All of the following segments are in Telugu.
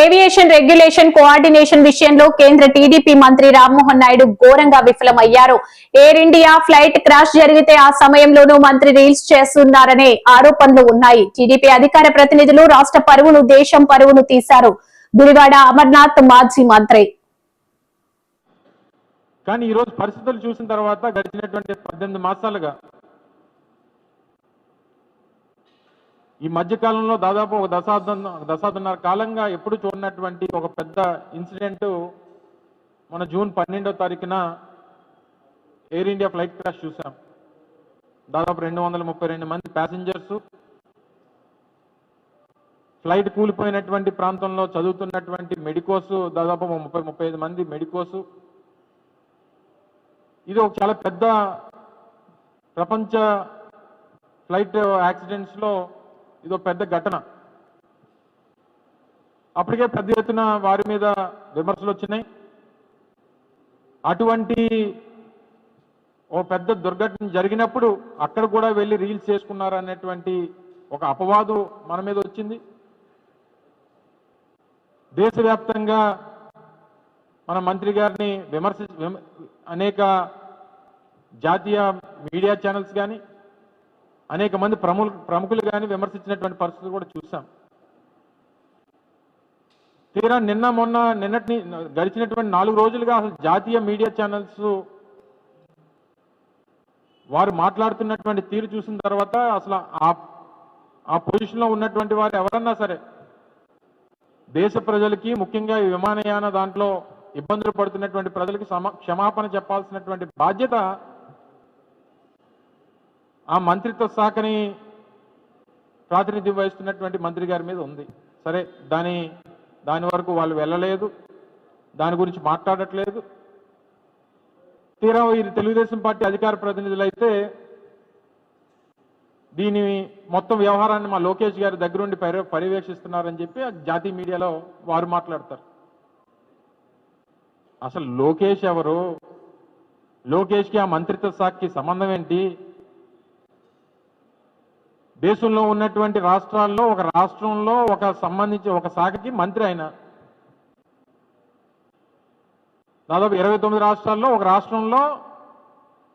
ఏవియేషన్ రెగ్యులేషన్ కోఆర్డినేషన్ విషయంలో కేంద్ర టీడీపీ మంత్రి రామ్మోహన్ నాయుడు ఘోరంగా విఫలమయ్యారు. ఎయిర్ ఇండియా ఫ్లైట్ క్రాష్ జరిగితే ఆ సమయంలోనూ మంత్రి రీల్స్ చేస్తున్నారనే ఆరోపణలు ఉన్నాయి. టీడీపీ అధికార ప్రతినిధులు రాష్ట్ర పరువును దేశం పరువును తీశారు. గుడివాడ అమర్నాథ్ మాజీ మంత్రి. కానీ ఈరోజు పరిస్థితులు చూసిన తర్వాత గడిచినటువంటి పద్దెనిమిది మాసాలుగా ఈ మధ్యకాలంలో దాదాపు ఒక దశాబ్దం దశాబ్దన్నర కాలంగా ఎప్పుడు చూడనటువంటి ఒక పెద్ద ఇన్సిడెంట్ మన జూన్ పన్నెండో తారీఖున ఎయిర్ ఇండియా ఫ్లైట్ క్రాష్ చూసాం దాదాపు రెండు వందల ముప్పై రెండు మంది ప్యాసింజర్స్ ఫ్లైట్ కూలిపోయినటువంటి ప్రాంతంలో చదువుతున్నటువంటి మెడికోస్ దాదాపు ముప్పై ముప్పై ఐదు మంది మెడికోస్. ఇది ఒక చాలా పెద్ద ప్రపంచ ఫ్లైట్ యాక్సిడెంట్స్లో ఇది ఒక పెద్ద ఘటన. అప్పటికే పెద్ద ఎత్తున వారి మీద విమర్శలు వచ్చినాయి. అటువంటి ఓ పెద్ద దుర్ఘటన జరిగినప్పుడు అక్కడ కూడా వెళ్ళి రీల్స్ చేసుకున్నారు అనేటువంటి ఒక అపవాదు మన మీద వచ్చింది. దేశవ్యాప్తంగా మన మంత్రి గారిని విమర్శ విమ- అనేక జాతీయ మీడియా ఛానల్స్ కానీ అనేక మంది ప్రముఖ ప్రముఖులు కానీ విమర్శించినటువంటి పరిస్థితులు కూడా చూసాం తీరా నిన్న మొన్న నిన్నటి గడిచినటువంటి నాలుగు రోజులుగా అసలు జాతీయ మీడియా ఛానల్స్ వారు మాట్లాడుతున్నటువంటి తీరు చూసిన తర్వాత అసలు ఆ ఆ పొజిషన్లో ఉన్నటువంటి వారు ఎవరన్నా సరే దేశ ప్రజలకి ముఖ్యంగా ఈ విమానయాన దాంట్లో ఇబ్బందులు పడుతున్నటువంటి ప్రజలకి క్షమాపణ చెప్పాల్సినటువంటి బాధ్యత ఆ మంత్రిత్వ శాఖని ప్రాతినిధ్యం వహిస్తున్నటువంటి మంత్రి గారి మీద ఉంది. సరే దాని దాని వరకు వాళ్ళు వెళ్ళలేదు. దాని గురించి మాట్లాడట్లేదు. తీరా ఈ తెలుగుదేశం పార్టీ అధికార ప్రతినిధులు అయితే దీని మొత్తం వ్యవహారాన్ని మా లోకేష్ గారి దగ్గరుండి పర్య పర్యవేక్షిస్తున్నారని చెప్పి ఆ జాతీయ మీడియాలో వారు మాట్లాడతారు. అసలు లోకేష్ ఎవరు? లోకేష్కి ఆ మంత్రిత్వ శాఖకి సంబంధం ఏంటి? దేశంలో ఉన్నటువంటి రాష్ట్రాల్లో ఒక రాష్ట్రంలో ఒక సంబంధించి ఒక శాఖకి మంత్రి ఆయన దాదాపు ఇరవై తొమ్మిది రాష్ట్రాల్లో ఒక రాష్ట్రంలో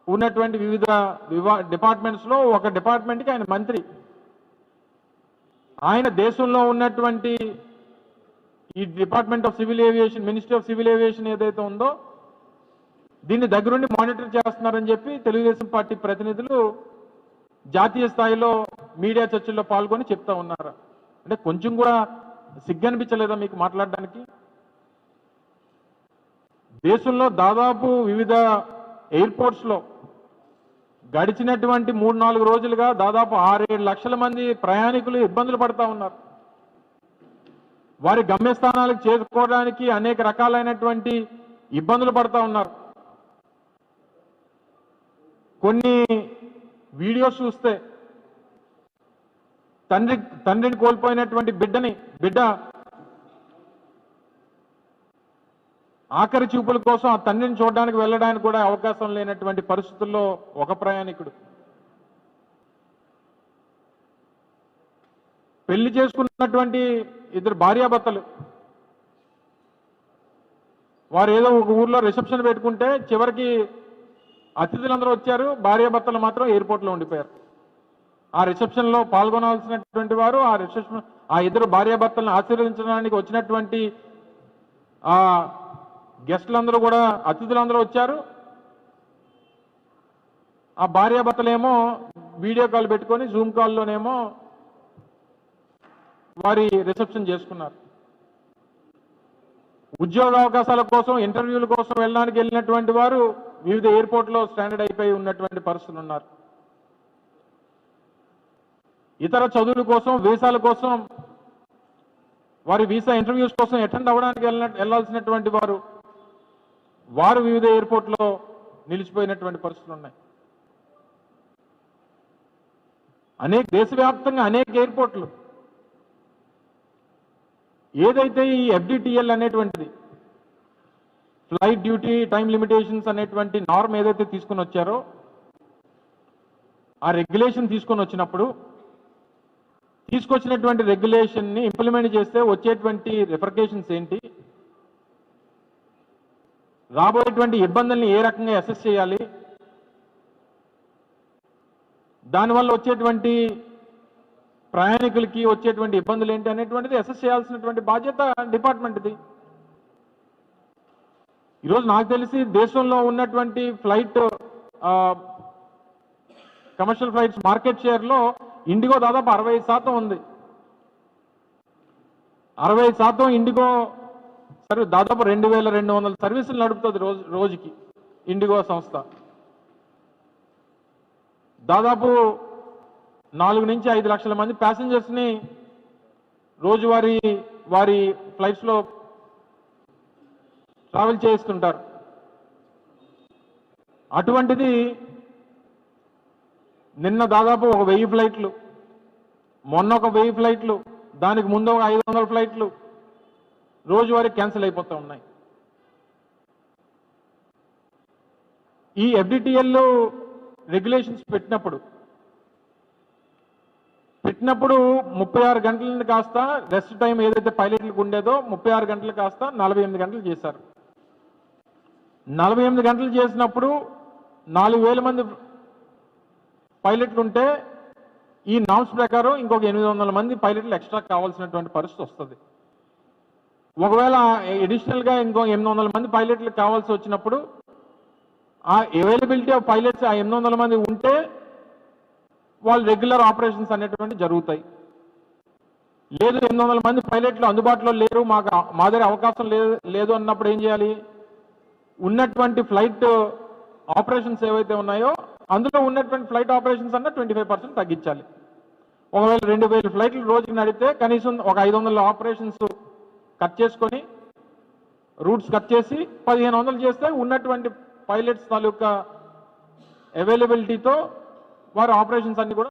ఉన్నటువంటి వివిధ వివా డిపార్ట్మెంట్స్లో ఒక డిపార్ట్మెంట్కి ఆయన మంత్రి. ఆయన దేశంలో ఉన్నటువంటి ఈ department of civil aviation ministry of civil aviation ఏదైతే ఉందో దీన్ని దగ్గరుండి మానిటర్ చేస్తున్నారని చెప్పి తెలుగుదేశం పార్టీ ప్రతినిధులు జాతీయ స్థాయిలో మీడియా చర్చల్లో పాల్గొని చెప్తా ఉన్నారు. అంటే కొంచెం కూడా సిగ్గనిపించలేదా మీకు మాట్లాడడానికి? దేశంలో దాదాపు వివిధ ఎయిర్పోర్ట్స్లో గడిచినటువంటి మూడు నాలుగు రోజులుగా దాదాపు ఆరేడు లక్షల మంది ప్రయాణికులు ఇబ్బందులు పడతా ఉన్నారు. వారి గమ్యస్థానాలకు చేరుకోవడానికి అనేక రకాలైనటువంటి ఇబ్బందులు పడతా ఉన్నారు. కొన్ని వీడియోస్ చూస్తే తండ్రి తండ్రిని కోల్పోయినటువంటి బిడ్డని బిడ్డ ఆఖరి చూపుల కోసం ఆ తండ్రిని చూడడానికి వెళ్ళడానికి కూడా అవకాశం లేనటువంటి పరిస్థితుల్లో ఒక ప్రయాణికుడు. పెళ్ళి చేసుకున్నటువంటి ఇద్దరు భార్యాభర్తలు. వారు ఏదో ఒక ఊర్లో రిసెప్షన్ పెట్టుకుంటే చివరికి అతిథులందరూ వచ్చారు భార్యాభర్తలు మాత్రం ఎయిర్పోర్ట్లో ఉండిపోయారు. ఆ రిసెప్షన్లో పాల్గొనవలసినటువంటి వారు ఆ రిసెప్షన్ ఆ ఇద్దరు భార్యాభర్తలను ఆశీర్వదించడానికి వచ్చినటువంటి ఆ గెస్టులందరూ కూడా అతిథులందరూ వచ్చారు. ఆ భార్యాభర్తలేమో వీడియో కాల్ పెట్టుకొని జూమ్ కాల్లోనేమో వారి రిసెప్షన్ చేసుకున్నారు. ఉద్యోగ అవకాశాల కోసం ఇంటర్వ్యూల కోసం వెళ్ళడానికి వెళ్ళినటువంటి వారు వివిధ ఎయిర్పోర్ట్లో స్టాండర్డ్ అయిపోయి ఉన్నటువంటి పరిస్థితులు ఉన్నారు. ఇతర చదువుల కోసం వీసాల కోసం వారి వీసా ఇంటర్వ్యూస్ కోసం అటెండ్ అవ్వడానికి వెళ్ళిన వెళ్ళాల్సినటువంటి వారు వారు వివిధ ఎయిర్పోర్ట్లో నిలిచిపోయినటువంటి పరిస్థితులు ఉన్నాయి. అనేక దేశవ్యాప్తంగా అనేక ఎయిర్పోర్ట్లు. ఏదైతే ఈ ఎఫ్డిటిఎల్ అనేటువంటిది ఫ్లైట్ డ్యూటీ టైం లిమిటేషన్స్ అనేటువంటి నార్మ్ ఏదైతే తీసుకొని వచ్చారో ఆ రెగ్యులేషన్ తీసుకొని వచ్చినప్పుడు తీసుకొచ్చినటువంటి రెగ్యులేషన్ని ఇంప్లిమెంట్ చేస్తే వచ్చేటువంటి రిఫర్కేషన్స్ ఏంటి? రాబోయేటువంటి ఇబ్బందుల్ని ఏ రకంగా అసెస్ చేయాలి? దానివల్ల వచ్చేటువంటి ప్రయాణికులకి వచ్చేటువంటి ఇబ్బందులు ఏంటి అనేటువంటిది అసెస్ చేయాల్సినటువంటి బాధ్యత డిపార్ట్మెంట్ది. ఈరోజు నాకు తెలిసి దేశంలో ఉన్నటువంటి ఫ్లైట్ కమర్షియల్ ఫ్లైట్స్ మార్కెట్ షేర్లో ఇండిగో దాదాపు అరవై శాతం ఉంది. అరవై శాతం ఇండిగో సరే దాదాపు రెండు వేల రెండు వందల సర్వీసులు నడుపుతుంది రోజు రోజుకి ఇండిగో సంస్థ. దాదాపు నాలుగు నుంచి ఐదు లక్షల మంది ప్యాసింజర్స్ని రోజువారీ వారి ఫ్లైట్స్లో ట్రావెల్ చేస్తుంటారు అటువంటిది నిన్న దాదాపు ఒక వెయ్యి ఫ్లైట్లు మొన్న ఒక వెయ్యి ఫ్లైట్లు దానికి ముందు ఒక ఐదు వందల ఫ్లైట్లు రోజువారీ క్యాన్సిల్ అయిపోతూ ఉన్నాయి. ఈ ఎఫ్డిటిఎల్లో రెగ్యులేషన్స్ పెట్టినప్పుడు పెట్టినప్పుడు ముప్పై ఆరు గంటలని కాస్త రెస్ట్ టైం ఏదైతే పైలట్లకు ఉండేదో ముప్పై ఆరు గంటలు కాస్త నలభై ఎనిమిది గంటలు చేశారు. నలభై ఎనిమిది గంటలు చేసినప్పుడు నాలుగు వేల మంది పైలట్లు ఉంటే ఈ నామ్స్ ప్రకారం ఇంకొక ఎనిమిది వందల మంది పైలట్లు ఎక్స్ట్రా కావాల్సినటువంటి పరిస్థితి వస్తుంది. ఒకవేళ ఎడిషనల్గా ఇంకో ఎనిమిది వందల మంది పైలట్లు కావాల్సి వచ్చినప్పుడు ఆ అవైలబిలిటీ ఆఫ్ పైలట్స్ ఆ ఎనిమిది వందల మంది ఉంటే వాళ్ళు రెగ్యులర్ ఆపరేషన్స్ అనేటువంటి జరుగుతాయి. లేదు ఎనిమిది వందల మంది పైలట్లు అందుబాటులో లేరు మాకు మాదిరి మా దగ్గర అవకాశం లేదు లేదు అన్నప్పుడు ఏం చేయాలి? ఉన్నటువంటి ఫ్లైట్ ఆపరేషన్స్ ఏవైతే ఉన్నాయో అందులో ఉన్నటువంటి ఫ్లైట్ ఆపరేషన్స్ అన్న ట్వంటీ ఫైవ్ పర్సెంట్ తగ్గించాలి. ఒకవేళ రెండు వేల ఫ్లైట్లు రోజుకి నడిపితే కనీసం ఒక ఐదు వందల ఆపరేషన్స్ కట్ చేసుకొని రూట్స్ కట్ చేసి పదిహేను వందలు చేస్తే ఉన్నటువంటి పైలట్స్ తాలూకా అవైలబిలిటీతో వారి ఆపరేషన్స్ అన్ని కూడా